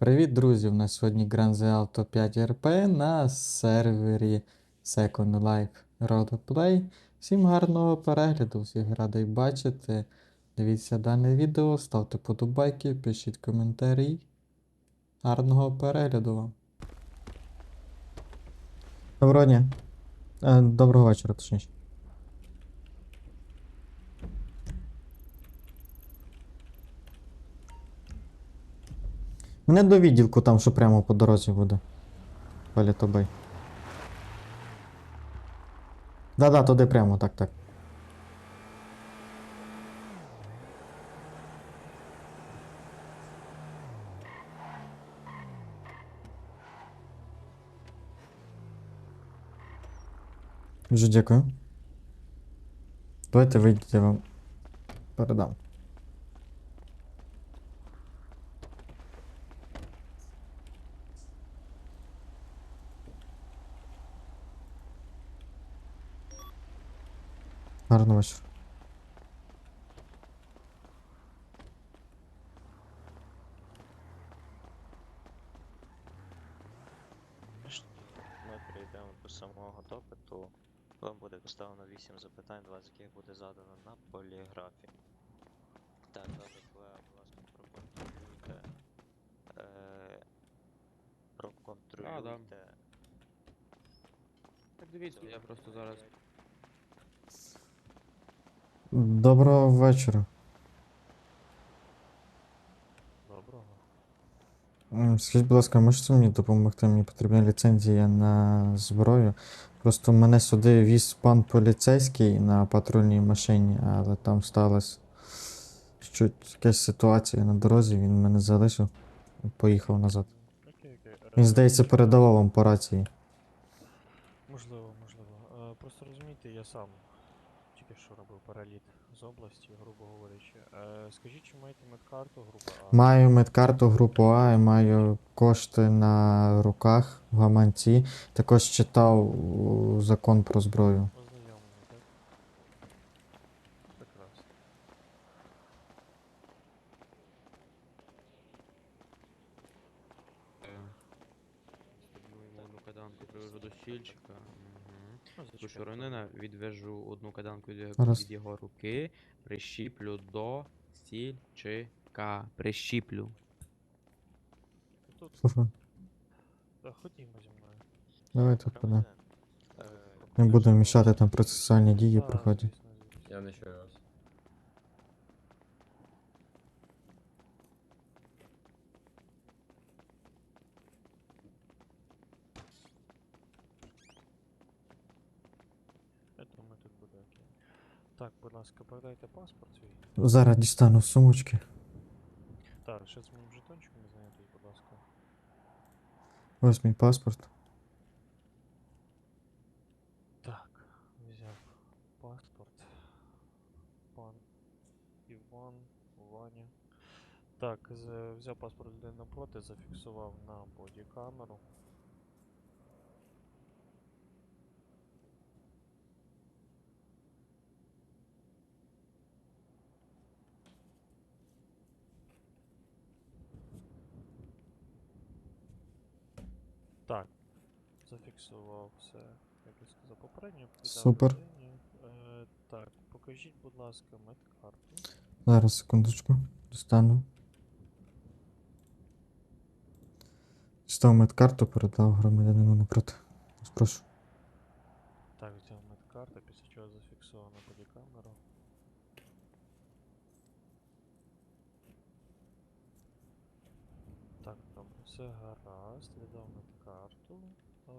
Привіт, друзі! У нас сьогодні Grand Theft Auto 5 RP на сервері Second Life Roleplay. Всім гарного перегляду, всіх радий бачити. Дивіться дане відео, ставте подобайки, пишіть коментарі. Гарного перегляду вам. Доброго дня. Е, доброго вечора, точніше. Мене до відділку там, що прямо по дорозі буде. Палітобей. Да-да, туди прямо, так, так. Дуже дякую. Давайте вийдіть, я вам передам. Гарного вечора. Ми перейдемо до самого допиту. Вам буде поставлено 8 запитань, 2 з яких буде задано на поліграфі. Так, добре, колеги, будь ласка, проконтролюйте. Е, проконтролюйте. Так дивіться, я просто зараз. Доброго вечора. Доброго. Скажіть, будь ласка, можете мені допомогти? Мені потрібна ліцензія на зброю. Просто мене сюди віз пан поліцейський на патрульній машині, але там сталася чуть якась ситуація на дорозі, він мене залишив і поїхав назад. Окей. Він, Е, здається, передавав вам по рації. Можливо, можливо. Е, Просто розумієте, я сам тільки що робив переліт з області, грубо говорячи. Е, Скажіть, чи маєте медкарту групу А? Маю медкарту групу А і маю кошти на руках в гаманці. Також читав у, закон про зброю. Ознайомлені, так? Прекрасно. Візьму йому одну каданку, привожу до стільчика. Угу. Ну, Ту зачекайте. Відвяжу одну каданку від, його- Раз. від його руки, прищіплю до стільчика. Прищіплю. Тут, Слухай, да, ходімо зі мною. давай тут подам. Громадянин, е, Не будемо мішати там процесуальні дії проходять. Я не чую вас. Я думаю, тут буде окей. Так, будь ласка, передайте паспорт свій. Зараз дістану з сумочки. Так, ще з моїм жетончиком не будь ласка. Ось мій паспорт. Так, взяв паспорт. Пан Іван Ваня. Так, взяв паспорт людини напроти, зафіксував на бодікамеру. Так, зафіксував все, як я сказав попередньо. Супер. Е, так, покажіть, будь ласка, медкарту. Зараз, секундочку. Дістану. Дістав медкарту, передав громадянину напроти. Ось Прошу. Так, взяв медкарту, після чого зафіксовано бодікамеру. Так, добре, все гаразд, віддав медкарту. Е,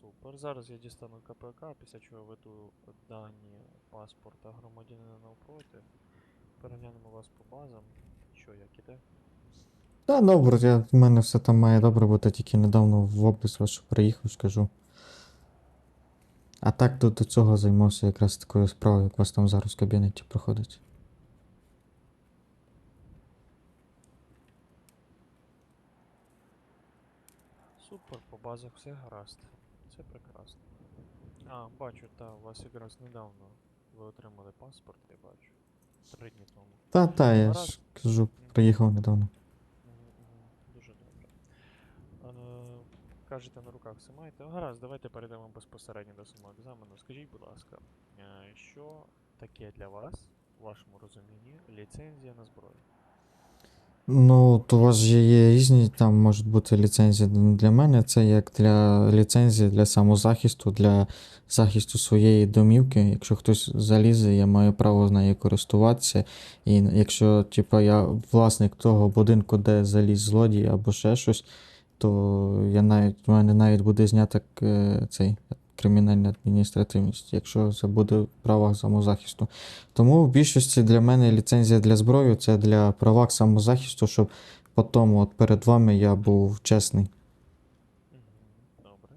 супер. Зараз я дістану КПК, після чого веду дані паспорта громадянина навпроти. Переглянемо вас по базам. Що, як іде? Та добре, я, в мене все там має добре бути, тільки недавно в область вашу приїхав, скажу. А так до, до цього займався якраз такою справою, як у вас там зараз в кабінеті проходить. Супер, по базах все гаразд. Це прекрасно. А, бачу, та, у вас якраз недавно ви отримали паспорт, я бачу. Три дні тому. Та, та, я Гаразд. ж кажу, приїхав недавно. Мгм, мгм, Дуже добре. кажете, на руках все маєте. Гаразд, давайте перейдемо безпосередньо до самого екзамену. Скажіть, будь ласка, е, що таке для вас, в вашому розумінні, ліцензія на зброю? Ну, то у вас же є різні, там можуть бути ліцензії. Для мене це як для ліцензії для самозахисту, для захисту своєї домівки. Якщо хтось залізе, я маю право з нею користуватися. І якщо, типа, я власник того будинку, де заліз злодій або ще щось, то я навіть, у мене навіть буде знята е, цей кримінальна адміністративність, якщо це буде в правах самозахисту. Тому в більшості для мене ліцензія для зброї це для права самозахисту, щоб потім от перед вами я був чесний. Добре.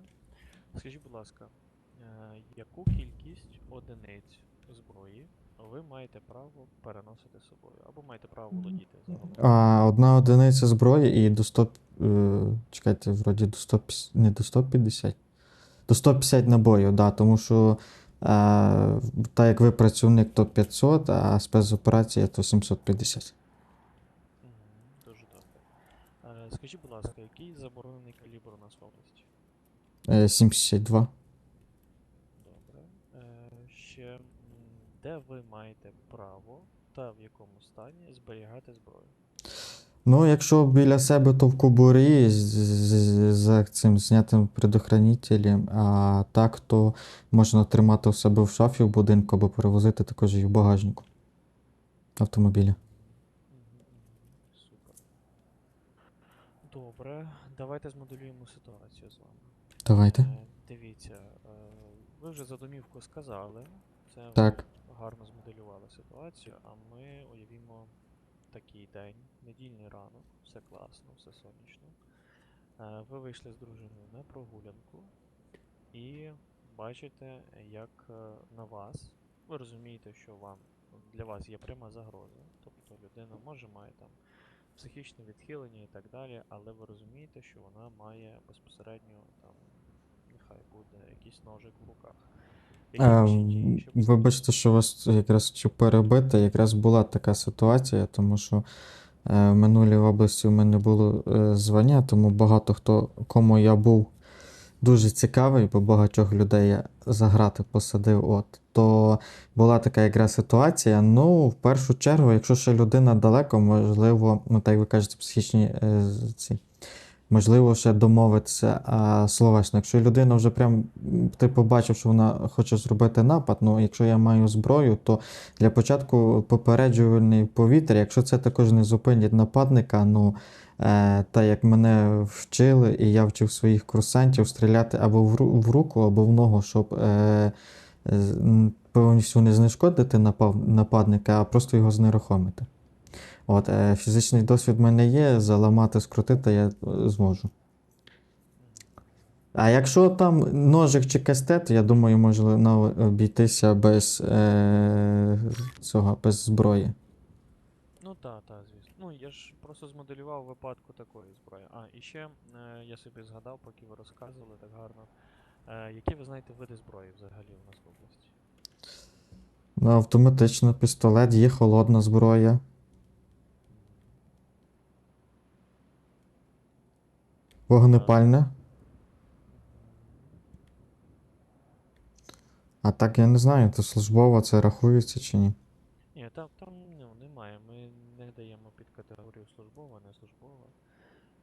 Скажіть, будь ласка, е, яку кількість одиниць зброї ви маєте право переносити з собою? Або маєте право володіти загалом? А одна одиниця зброї і до 100. Е, чекайте, вроді до 150, не до 150. До 150 набоїв, да, тому що е, так як ви працівник, то 500, а спецоперація то 750. Дуже добре. Е, Скажіть, будь ласка, який заборонений калібр у нас в області? Е, 72. Добре. Е, Ще м, де ви маєте право та в якому стані зберігати зброю? Ну, якщо біля себе, то в кобурі з, з, з цим знятим предохранителем, а так, то можна тримати у себе в шафі в будинку або перевозити також і в багажнику автомобіля. Супер. Добре, давайте змоделюємо ситуацію з вами. Давайте. Е, Дивіться, е, ви вже за домівку сказали, це Так. гарно змоделювали ситуацію, а ми уявімо такий день, недільний ранок, все класно, все сонячно. Е, Ви вийшли з дружиною на прогулянку і бачите, як е, на вас, ви розумієте, що вам для вас є пряма загроза, тобто людина може має там психічне відхилення і так далі, але ви розумієте, що вона має безпосередньо там, нехай буде якийсь ножик в руках. Які А, вибачте, що вас якраз хотів перебити. Якраз була така ситуація, тому що е, в минулій області у мене було е, звання, тому багато хто, кому я був дуже цікавий, бо багатьох людей я за грати посадив. От, то була така якраз ситуація. Ну, в першу чергу, якщо ще людина далеко, можливо, ну так ви кажете, психічні е, ці. Можливо, ще домовитися а, словесно. Якщо людина вже прям ти побачив, що вона хоче зробити напад, ну якщо я маю зброю, то для початку попереджувальний повітря, якщо це також не зупинить нападника, ну е, та як мене вчили, і я вчив своїх курсантів стріляти або в, ру- в руку, або в ногу, щоб е, повністю не знешкодити нападника, а просто його знерухомити. От, е, фізичний досвід в мене є, заламати, скрутити я е, зможу. А якщо там ножик чи кастет, я думаю, можна обійтися без е, цього, без зброї. Ну так, так, звісно. Ну я ж просто змоделював випадку такої зброї. А, і ще е, я собі згадав, поки ви розказували так гарно. Е, які ви знаєте види зброї взагалі у нас в області? Ну, автоматично пістолет, є холодна зброя. Вогнепальне. А так я не знаю, то службова це рахується чи ні. Ні, там, там ну, немає. Ми не даємо під категорію службова, не службова.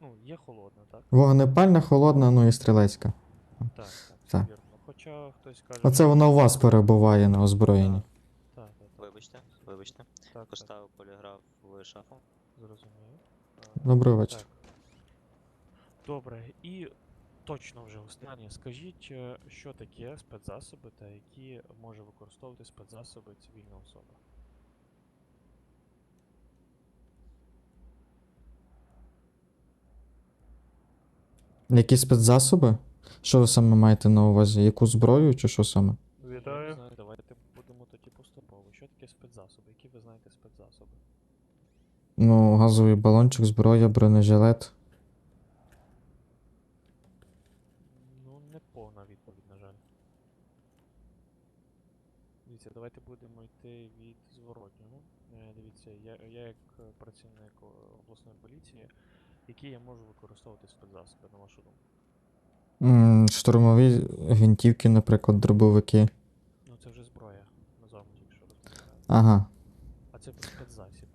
Ну, є холодна, так? Вогнепальна, холодна, ну і стрілецька. Так, так, Так. вірно. Хоча хтось каже. Оце вона у вас перебуває на озброєнні. Так, так, так. Вибачте, вибачте. Так, так, Поставив поліграф в шафу. зрозумів. Е, Добрий вечір. Так. Добре, і точно вже останнє. Скажіть, е, що таке спецзасоби та які може використовувати спецзасоби цивільна особа? Які спецзасоби? Що ви саме маєте на увазі? Яку зброю чи що саме? Знаю, давайте будемо тоді поступово. Що таке спецзасоби? Які ви знаєте спецзасоби? Ну, газовий балончик, зброя, бронежилет. Ну, не повна відповідь, на жаль. Дивіться, давайте будемо йти від зворотнього. Е, Дивіться, я, я як працівник обласної поліції, які я можу використовувати спецзасоби, на вашу думку? штурмові гвинтівки, наприклад, дробовики. Ну це вже зброя назовні, якщо розповідати. Ага. А це спецзасіб.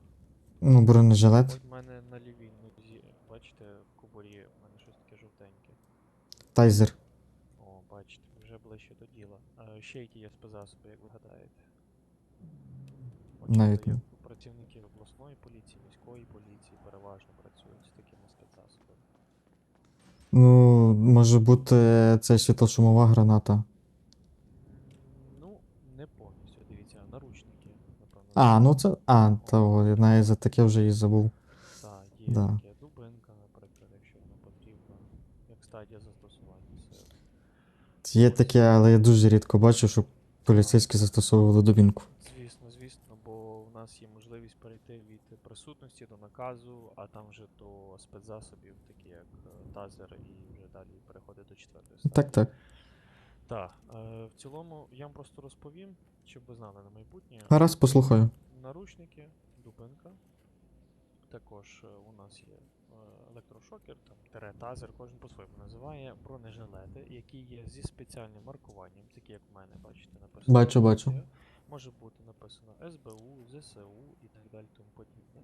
Ну, бронежилет. В мене на лівій нозі, бачите, в кобурі в мене щось таке жовтеньке. Тайзер. О, бачите, вже ближче до діла. А ще які є спецзасоби, як ви гадаєте? Навіть не- працівники обласної поліції, міської поліції переважно працюють з такими спецзасобами. Ну, може бути, це світлошумова граната. Ну, не повністю, дивіться, наручники, напевно. А, ну це. А, то я навіть за таке вже і забув. Так, є да. таке дубинка, наприклад, якщо воно потрібно, як стадія застосування сили. Є таке, але я дуже рідко бачу, щоб поліцейські застосовували дубінку. Звісно, звісно, бо в нас є можливість перейти від присутності до наказу, а там вже до спецзасобів, такі як е, тазер, і вже далі переходить до четвертої стадії. Так, так. Так, е, в цілому я вам просто розповім, щоб ви знали на майбутнє. Гаразд, послухаю. Наручники, дубинка. Також е, у нас є електрошокер, там тире тазер, кожен по-своєму називає бронежилети, які є зі спеціальним маркуванням, такі як в мене, бачите, написано. Бачу, бачу. Може бути написано СБУ, ЗСУ і так далі тому подібне.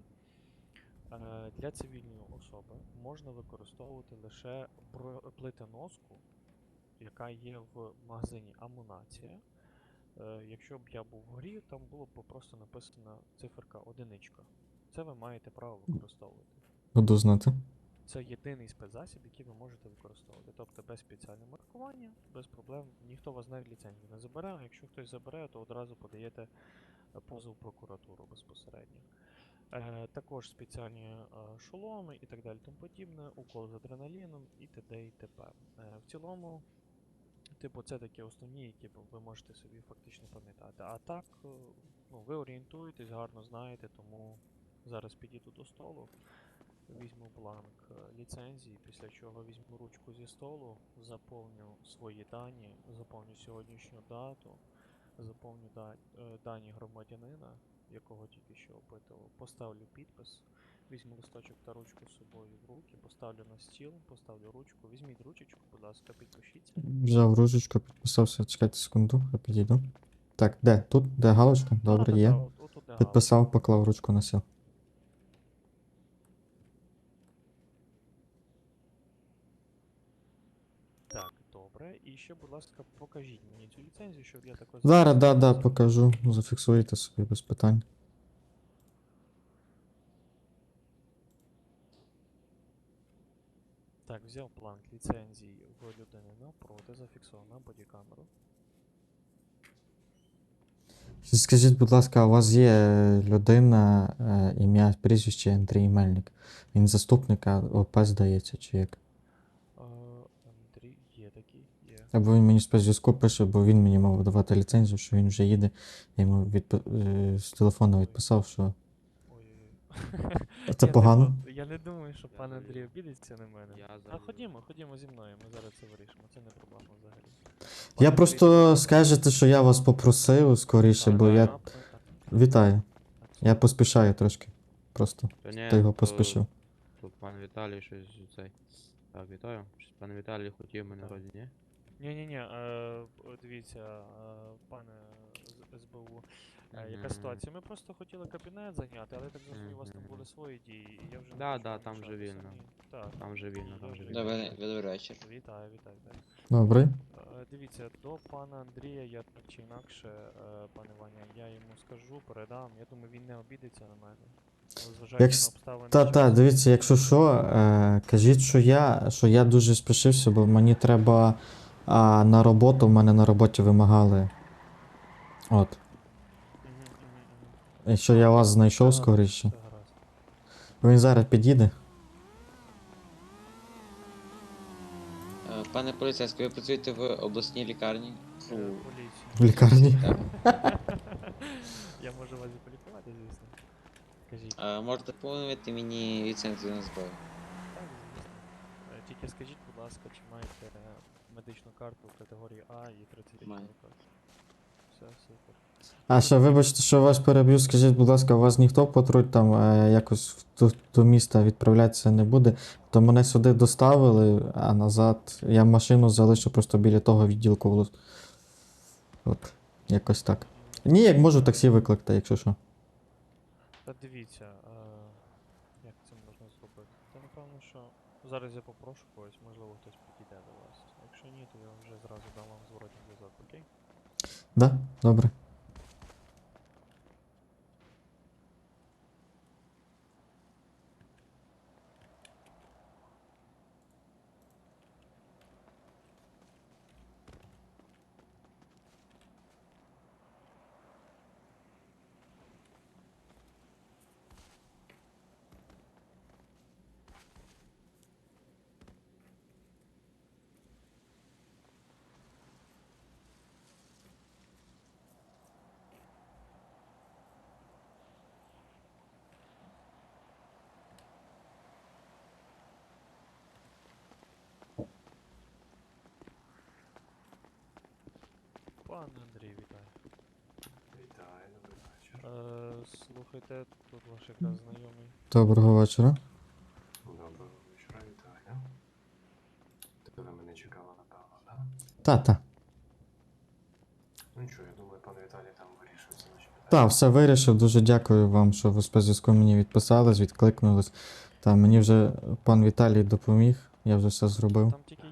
Е, Для цивільної особи можна використовувати лише плитоноску, яка є в магазині Амунація. Е, Якщо б я був в грі, там було б просто написана циферка одиничка. Це ви маєте право використовувати. Буду знати. Це єдиний спецзасіб, який ви можете використовувати. Тобто без спеціального маркування, без проблем, ніхто вас навіть ліцензію не забере, а якщо хтось забере, то одразу подаєте е, позов прокуратуру безпосередньо. Е, також спеціальні е, шоломи і так далі тому подібне, укол з адреналіном і т.д. і т.п. В цілому, типу, це такі основні, які ви можете собі фактично пам'ятати. А так, ну, ви орієнтуєтесь, гарно знаєте, тому зараз підійду до столу. Візьму бланк е, ліцензії, після чого візьму ручку зі столу, заповню свої дані, заповню сьогоднішню дату, заповню е, дані громадянина, якого тільки що опитував, поставлю підпис, візьму листочок та ручку з собою в руки, поставлю на стіл, поставлю ручку, візьміть ручечку, будь ласка, підпишіться. Взяв ружечку, підписався. Чекайте секунду, я підійду. Так, де? Тут? Де галочка? Добре, є. Підписав, поклав ручку на сіл. Так, добре. І ще, будь ласка, покажіть мені цю ліцензію, щоб я також... Зараз, да, да, покажу. Зафіксуйте собі без питань. Так, взяв бланк ліцензії в людини навпроти, зафіксував на бодікамеру. Скажіть, будь ласка, у вас є людина, е, ім'я, прізвище Андрій Мельник. Він заступник а ОП, здається, чи як? Е, Андрій, є такий, є. Або він мені спецзв'язку пише, бо він мені мав давати ліцензію, що він вже їде. Я йому відпи... е, з телефону відписав, що це Я погано. ду- Я не думаю, що пан. Андрій обідеться на мене. Я А ходімо, ходімо зі мною, ми зараз це вирішимо, це не проблема взагалі. Я просто Андрій, скажете, що я вас попросив скоріше, бо я. Вітаю. Я поспішаю трошки. Просто. Та ні, Ти його то- поспішив. Тут пан Віталій щось цей. Так, вітаю. Щось пан Віталій хотів мене вроді, ні? Ні-ні-ні, е, дивіться, е, пане з- СБУ, е, яка Мгм. ситуація? Ми просто хотіли кабінет зайняти, але я так зрозумів, у вас там Мгм. були свої дії, і я вже не Да, хочу да, вам там вже вільно. Так, Там вже вільно, там вже вільно. Добрий, добрий вечір. вітаю, вітаю, вітаю. Добре. Е, Дивіться, до пана Андрія я так чи інакше, е, пане Ваня, я йому скажу, передам. Я думаю, він не обідеться на мене. Зважаючи Як на обставини. Та, що та, дивіться, якщо що, е, кажіть, що я, що я дуже спішився, бо мені треба а, на роботу, в мене на роботі вимагали. От. Якщо я вас знайшов скоріше. Він зараз підійде. Е, Пане поліцейський, ви працюєте в обласній лікарні? Е, Поліцію. В лікарні. Я можу вас і полікувати, звісно. Кажіть. Е, Можете поновити мені ліцензію на зброю? Так, звісно. Е, Тільки скажіть, будь ласка, чи маєте медичну карту категорії А і 30 Маю. Все, супер. А ще вибачте, що вас переб'ю, скажіть, будь ласка, у вас ніхто патруль там е, якось в- до, до міста відправлятися не буде, то мене сюди доставили, а назад я машину залишу просто біля того відділку. От, якось так. Ні, як можу таксі викликати, якщо що. Та дивіться, е, як це можна зробити. Та напевно, що зараз я попрошу когось, можливо хтось підійде до вас. Ні, то я вже зразу дам вам зворотній зв'язок, окей? Да? Добре. Пан Андрій, вітаю. Вітаю, добрий вечір. Е, слухайте, тут ваш якраз знайомий. Доброго вечора. Доброго вечора, вітаю. Ви мене чекала, напевно, так? Та, та. Ну нічого, я думаю, пан Віталій там вирішив ці наші питання. Та, все вирішив. Дуже дякую вам, що ви спецзв'язку мені відписались, відкликнулись. Та мені вже пан Віталій допоміг, я вже все зробив. Там тільки